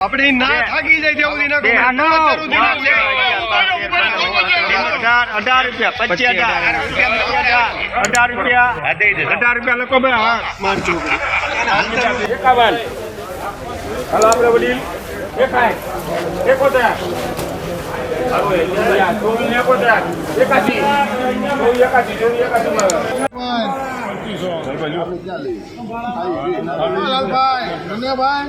આપણે ના થાકી જાય ત્યાં સુધી ના બે, ગમે. હા, નો. અત્યાર સુધી ના અઢાર રૂપિયા પચીસ હજાર. અઢાર રૂપિયા અઢાર રૂપિયા લખો ભાઈ હા. મારજો. એકાવન હાલો આપણે વડીલ એકાય એકોતેર એકાસી એકાસી એકાસી લાલભાઈ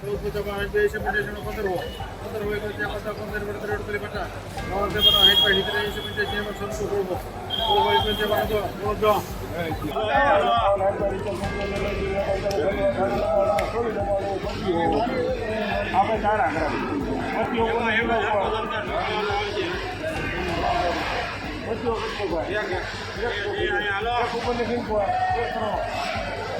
ప్రభుత్వ ಐದು ಪಂಚೇಶನ ಪಂದರು ಪಂದರು ಐವತ್ತೆ ಪದ ಪಂದರು ಪಡ್ತಾರೆ ಎಡ್ತಾರೆ ಪಟ್ಟ ನೋಡ್ದೆ ಬರೋ ಐದು ಪೈ ಹಿತರೆ ಐದು ಪಂಚೆ ಜೀವ ಸಂಸು ಕೊಡ್ಬೋ ಹೋಗೋ ಐದು ಪಂಚೆ ಬರೋದು ನೋಡ್ದು આપણે ચાર આગળ પછી ઉપરને હિંગ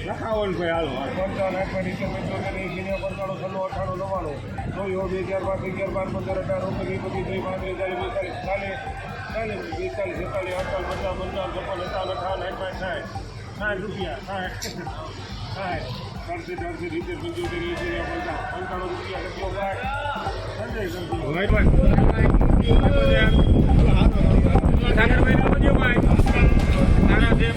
લખાવન ભાઈ હાલો પંચાવન નીચે પંચોતેર ને પંચાણું છન્નું અઠાણું નવ્વાણું. ચોવીસ બે અગિયાર પાંચ અગિયાર બાર પંદર અઢાર ઓગણીસ પચીસ ત્રીસ પાંત્રીસ ચાલીસ બેતાલીસ ચાલીસ ચાલીસ બેતાલીસ છેતાલીસ અડતાલીસ પચાસ પંચાવન છપ્પન સત્તાવન અઠાવન આઠમાં સાઠ સાઠ રૂપિયા સાઠ સાઠ ચારસો ચારસો સિત્તેર પંચોતેર ને પંચાવન પંચાણું રૂપિયા લખ્યો બાર સંજય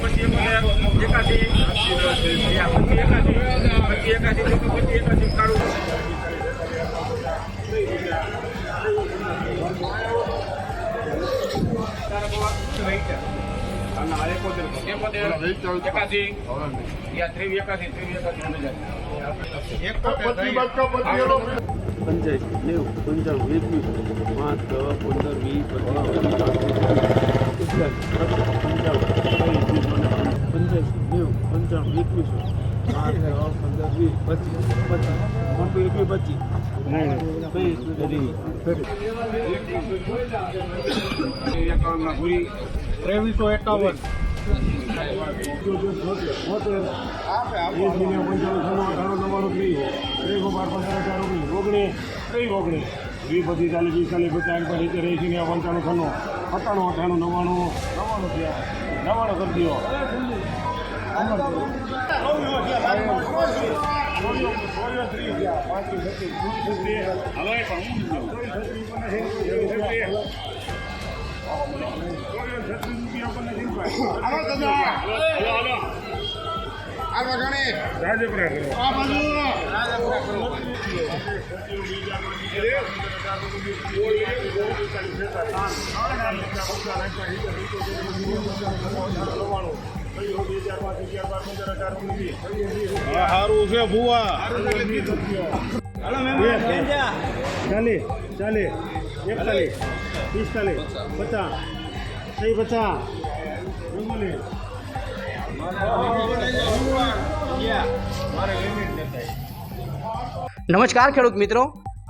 પચી બાદશાહ પચી એનો પંચ્યાસી નેવું પંચાણું એકવીસ. પાંચ દસ પંદર વીસ પંચ્યાસી નેવું પંચાણું એકવીસ પાંચ દસ પંદર વીસ પચીસ પચીસ મોટું એકવીસ પચીસ ત્રેવીસો એકાવન વીસ પચીસ ચાલીસ વીસ ચાલીસ પચાસ પચીસ એસી ને પંચાણું છન્નું સત્તાણું અઠાણું નવ્વાણું નવ્વાણું થયા નવ્વાણું કરી દો આગળ ગણે. રાજપુરા કરો આ બાજુ સારું છે ભુવા. ચાલીસ ચાલીસ એકતાલીસ પિસ્તાલીસ પચાસ સહી પચાસ નમસ્કાર ખેડૂત મિત્રો.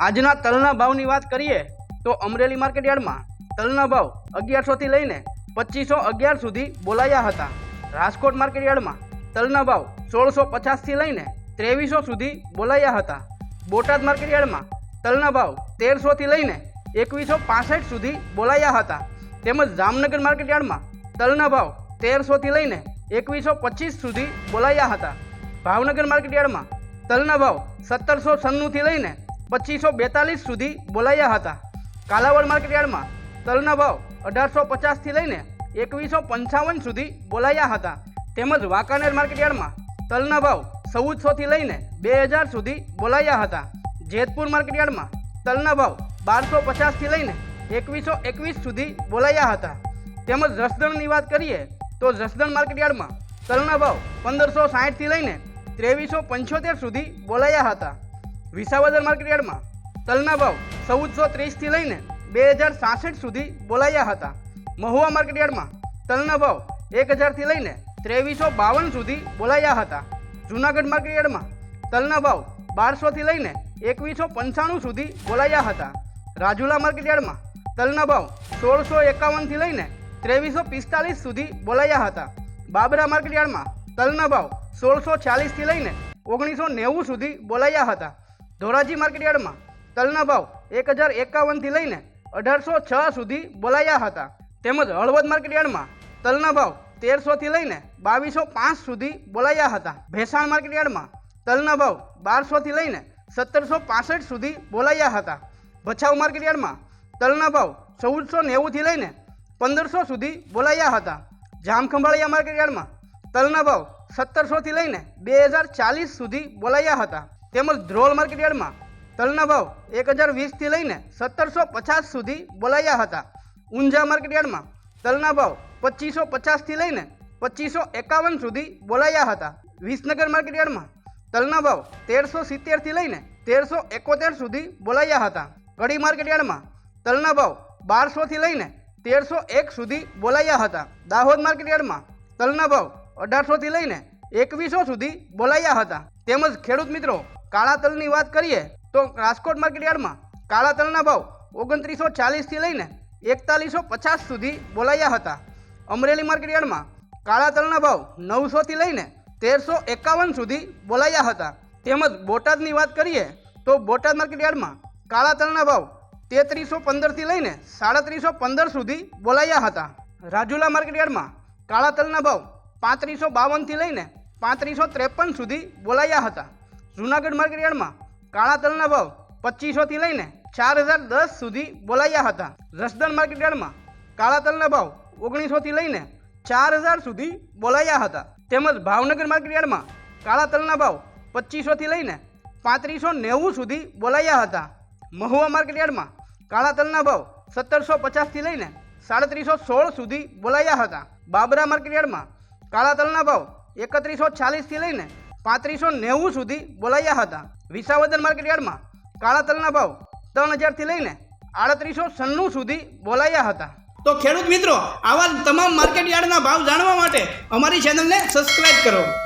આજના તલના ભાવની વાત કરીએ તો અમરેલી માર્કેટ યાર્ડમાં તલના ભાવ અગિયારસોથી લઈને પચીસો અગિયાર સુધી બોલાયા હતા. રાજકોટ માર્કેટ યાર્ડમાં તલના ભાવ સોળસો પચાસથી લઈને ત્રેવીસો સુધી બોલાયા હતા. બોટાદ માર્કેટ યાર્ડમાં તલના ભાવ તેરસોથી લઈને એકવીસો પાસઠ સુધી બોલાયા હતા. તેમજ જામનગર માર્કેટ યાર્ડમાં તલના ભાવ તેરસોથી લઈને એકવીસો પચીસ સુધી બોલાયા હતા. ભાવનગર માર્કેટયાર્ડમાં તલના ભાવ સત્તરસો છન્નુંથી લઈને પચીસો બેતાલીસ સુધી બોલાયા હતા. કાલાવડ માર્કેટયાર્ડમાં તલના ભાવ અઢારસો પચાસથી લઈને એકવીસો પંચાવન સુધી બોલાયા હતા. તેમજ વાંકાનેર માર્કેટયાર્ડમાં તલના ભાવ ચૌદસોથી લઈને બે હજાર સુધી બોલાયા હતા. જેતપુર માર્કેટયાર્ડમાં તલના ભાવ બારસો પચાસથી લઈને એકવીસો એકવીસ સુધી બોલાયા હતા. તેમજ જસદણની વાત કરીએ તો જસદણ માર્કેટયાર્ડમાં તલના ભાવ પંદરસો સાહીઠથી લઈને ત્રેવીસો પંચોતેર સુધી બોલાયા હતા. વિસાવદર માર્કેટયાર્ડમાં તલના ભાવ ચૌદસો ત્રીસથી લઈને બે હજાર સાસઠ સુધી બોલાયા હતા. મહુવા માર્કેટયાર્ડમાં તલના ભાવ એક હજારથી લઈને ત્રેવીસો બાવન સુધી બોલાયા હતા. જૂનાગઢ માર્કેટયાર્ડમાં તલના ભાવ બારસોથી લઈને એકવીસો પંચાણું સુધી બોલાયા હતા. રાજુલા માર્કેટયાર્ડમાં તલના ભાવ સોળસો એકાવનથી લઈને ત્રેવીસો પિસ્તાલીસ સુધી બોલાયા હતા. બાબરા માર્કેટયાર્ડમાં તલના ભાવ સોળસો ચાલીસથી લઈને ઓગણીસો નેવું સુધી બોલાયા હતા. ધોરાજી માર્કેટયાર્ડમાં તલના ભાવ એક હજાર એકાવનથી લઈને અઢારસો છ સુધી બોલાયા હતા. તેમજ હળવદ માર્કેટયાર્ડમાં તલના ભાવ તેરસોથી લઈને બાવીસો પાંચ સુધી બોલાયા હતા. ભેસાણ માર્કેટયાર્ડમાં તલના ભાવ બારસોથી લઈને સત્તરસો પાસઠ સુધી બોલાયા હતા. ભચાઉ માર્કેટયાર્ડમાં તલના ભાવ ચૌદસો નેવુંથી લઈને પંદરસો સુધી બોલાયા હતા. જામખંભાળિયા માર્કેટયાર્ડમાં તલના ભાવ સત્તરસોથી લઈને બે હજાર ચાલીસ સુધી બોલાયા હતા. તેમજ ધ્રોલ માર્કેટયાર્ડમાં તલના ભાવ એક હજાર વીસથી લઈને સત્તરસો પચાસ સુધી બોલાયા હતા. ઊંઝા માર્કેટયાર્ડમાં તલના ભાવ પચીસો પચાસથી લઈને પચીસો એકાવન સુધી બોલાયા હતા. વિસનગર માર્કેટયાર્ડમાં તલના ભાવ તેરસો સિત્તેરથી લઈને તેરસો એકોતેર સુધી બોલાયા હતા. કડી માર્કેટયાર્ડમાં તલના ભાવ બારસોથી લઈને તેરસો એક સુધી બોલાયા હતા. દાહોદ માર્કેટયાર્ડમાં તલના ભાવ અઢારસોથી લઈને એકવીસો સુધી બોલાયા હતા. તેમજ ખેડૂત મિત્રો, કાળા તલની વાત કરીએ તો રાજકોટ માર્કેટયાર્ડમાં કાળા તલના ભાવ ઓગણત્રીસો ચાલીસથી લઈને એકતાલીસો પચાસ સુધી બોલાયા હતા. અમરેલી માર્કેટયાર્ડમાં કાળા તલના ભાવ નવસોથી લઈને તેરસો એકાવન સુધી બોલાયા હતા. તેમજ બોટાદની વાત કરીએ તો બોટાદ માર્કેટયાર્ડમાં કાળા તલના ભાવ તેત્રીસો પંદરથી લઈને સાડત્રીસો પંદર સુધી બોલાયા હતા. રાજુલા માર્કેટયાર્ડમાં કાળા તલના ભાવ પાંત્રીસો બાવનથી લઈને પાંત્રીસો ત્રેપન સુધી બોલાયા હતા. જૂનાગઢ માર્કેટયાર્ડમાં કાળા તલના ભાવ પચીસોથી લઈને ચાર હજાર દસ સુધી બોલાયા હતા. જસદણ માર્કેટયાર્ડમાં કાળા તલના ભાવ ઓગણીસોથી લઈને ચાર હજાર સુધી બોલાયા હતા. તેમજ ભાવનગર માર્કેટયાર્ડમાં કાળા તલના ભાવ પચીસોથી લઈને પાંત્રીસો નેવું સુધી બોલાયા હતા. મહુવા માર્કેટયાર્ડમાં કાળા તલના ભાવ સત્તરસો પચાસથી લઈને સાડત્રીસો સોળ સુધી બોલાયા હતા. બાબરા માર્કેટયાર્ડમાં કાળા તલના ભાવ એકત્રીસો ચાલીસથી લઈને પાંત્રીસો નેવું સુધી બોલાયા હતા. વિસાવદર માર્કેટયાર્ડમાં કાળા તલના ભાવ ત્રણ હજારથી લઈને આડત્રીસો સન્નું સુધી બોલાયા હતા. તો ખેડૂત મિત્રો, આવા તમામ માર્કેટ યાર્ડના ભાવ જાણવા માટે અમારી ચેનલને સબસ્ક્રાઈબ કરો.